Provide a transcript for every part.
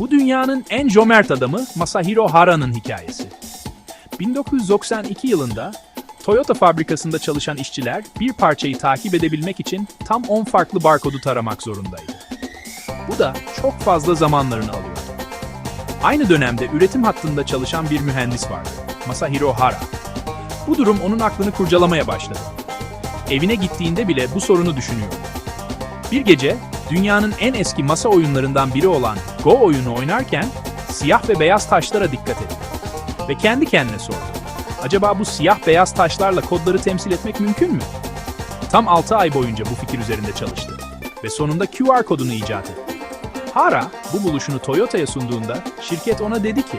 Bu dünyanın en cömert adamı Masahiro Hara'nın hikayesi. 1992 yılında Toyota fabrikasında çalışan işçiler bir parçayı takip edebilmek için tam 10 farklı barkodu taramak zorundaydı. Bu da çok fazla zamanlarını alıyordu. Aynı dönemde üretim hattında çalışan bir mühendis vardı, Masahiro Hara. Bu durum onun aklını kurcalamaya başladı. Evine gittiğinde bile bu sorunu düşünüyordu. Bir gece dünyanın en eski masa oyunlarından biri olan Go oyunu oynarken siyah ve beyaz taşlara dikkat etti. Ve kendi kendine sordu. Acaba bu siyah beyaz taşlarla kodları temsil etmek mümkün mü? Tam 6 ay boyunca bu fikir üzerinde çalıştı ve sonunda QR kodunu icat etti. Hara bu buluşunu Toyota'ya sunduğunda şirket ona dedi ki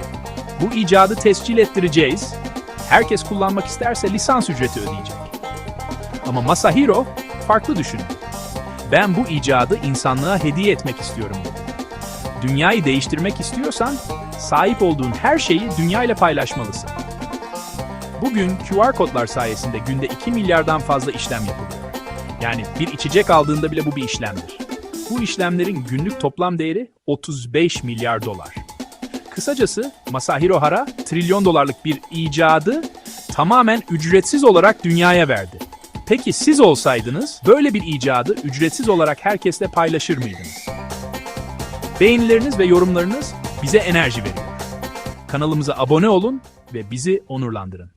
bu icadı tescil ettireceğiz, herkes kullanmak isterse lisans ücreti ödeyecek. Ama Masahiro farklı düşündü. Ben bu icadı insanlığa hediye etmek istiyorum. Dünyayı değiştirmek istiyorsan sahip olduğun her şeyi dünyayla paylaşmalısın. Bugün QR kodlar sayesinde günde 2 milyardan fazla işlem yapılıyor. Yani bir içecek aldığında bile bu bir işlemdir. Bu işlemlerin günlük toplam değeri 35 milyar dolar. Kısacası Masahiro Hara trilyon dolarlık bir icadı tamamen ücretsiz olarak dünyaya verdi. Peki siz olsaydınız böyle bir icadı ücretsiz olarak herkesle paylaşır mıydınız? Beğenileriniz ve yorumlarınız bize enerji veriyor. Kanalımıza abone olun ve bizi onurlandırın.